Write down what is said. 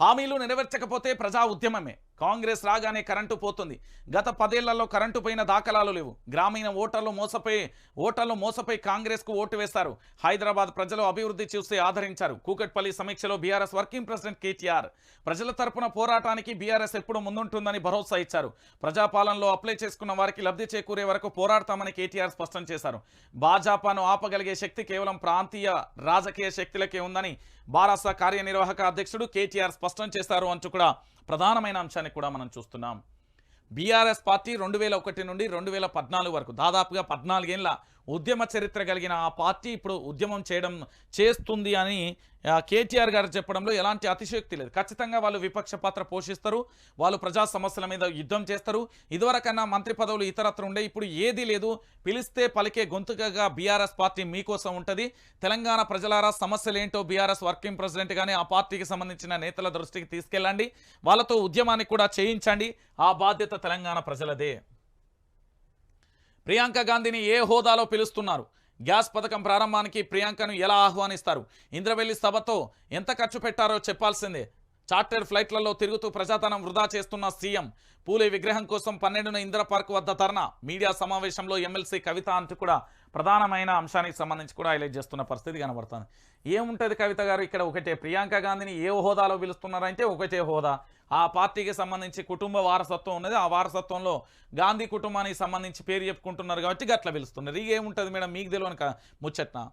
హామీలు నెరవేర్చకపోతే ప్రజా ఉద్యమమే. కాంగ్రెస్ రాగానే కరెంటు పోతుంది. గత పదేళ్ళలో కరెంటు పోయిన దాఖలాలు లేవు. గ్రామీణ ఓటర్లు మోసపోయి ఓటర్లు మోసపోయి కాంగ్రెస్కు ఓటు వేస్తారు. హైదరాబాద్ ప్రజలు అభివృద్ధి చూస్తే ఆదరించారు. కూకట్పల్లి సమీక్షలో బీఆర్ఎస్ వర్కింగ్ ప్రెసిడెంట్ కేటీఆర్. ప్రజల తరపున పోరాటానికి బీఆర్ఎస్ ఎప్పుడు ముందుంటుందని భరోసా ఇచ్చారు. ప్రజాపాలనలో అప్లై చేసుకున్న వారికి లబ్ధి చేకూరే వరకు పోరాడతామని కేటీఆర్ స్పష్టం చేశారు. భాజపాను ఆపగలిగే శక్తి కేవలం ప్రాంతీయ రాజకీయ శక్తులకే ఉందని బారాస కార్యనిర్వాహక అధ్యక్షుడు కేటీఆర్ స్పష్టం చేశారు అంటూ కూడా ప్రధానమైన అంశాన్ని కూడా మనం చూస్తున్నాం. బీఆర్ఎస్ పార్టీ రెండు వేల ఒకటి నుండి రెండు వేల పద్నాలుగు వరకు దాదాపుగా పద్నాలుగేళ్ళ ఉద్యమ చరిత్ర కలిగిన ఆ పార్టీ ఇప్పుడు ఉద్యమం చేయడం చేస్తుంది అని కేటీఆర్ గారు చెప్పడంలో ఎలాంటి అతిశయోక్తి లేదు. ఖచ్చితంగా వాళ్ళు విపక్ష పాత్ర పోషిస్తారు వాళ్ళు ప్రజా సమస్యల మీద యుద్ధం చేస్తారు. ఇదివరకన్నా మంత్రి పదవులు ఇతరత్ర ఉండే ఇప్పుడు ఏదీ లేదు. పిలిస్తే పలికే గొంతుకగా బీఆర్ఎస్ పార్టీ మీకోసం ఉంటుంది. తెలంగాణ ప్రజలారా సమస్యలేంటో బీఆర్ఎస్ వర్కింగ్ ప్రెసిడెంట్ కానీ ఆ పార్టీకి సంబంధించిన నేతల దృష్టికి తీసుకెళ్ళండి. వాళ్ళతో ఉద్యమాన్ని కూడా చేయించండి. ఆ బాధ్యత తెలంగాణ ప్రజలదే. ప్రియాంక గాంధీని ఏ హోదాలో పిలుస్తున్నారు? గ్యాస్ పథకం ప్రారంభానికి ప్రియాంకను ఎలా ఆహ్వానిస్తారు? ఇంద్రవెల్లి సభతో ఎంత ఖర్చు పెట్టారో చెప్పాల్సిందే. చార్టర్డ్ ఫ్లైట్లలో తిరుగుతూ ప్రజాధనం వృధా చేస్తున్న సీఎం పూలే విగ్రహం కోసం పన్నెండున ఇందిర పార్క్ వద్ద ధర్నా మీడియా సమావేశంలో ఎమ్మెల్సీ కవిత అంటూ కూడా ప్రధానమైన అంశానికి సంబంధించి కూడా హైలైట్ చేస్తున్న పరిస్థితి కనబడుతుంది. ఏముంటుంది కవిత గారు? ఇక్కడ ఒకటే ప్రియాంక గాంధీని ఏ హోదాలో పిలుస్తున్నారంటే ఒకటే హోదా. ఆ పార్టీకి సంబంధించి కుటుంబ వారసత్వం ఉన్నది. ఆ వారసత్వంలో గాంధీ కుటుంబానికి సంబంధించి పేరు చెప్పుకుంటున్నారు కాబట్టి గట్ల పిలుస్తున్నారు. ఇక ఏముంటుంది మేడం? మీకు తెలియని ముచ్చట్న?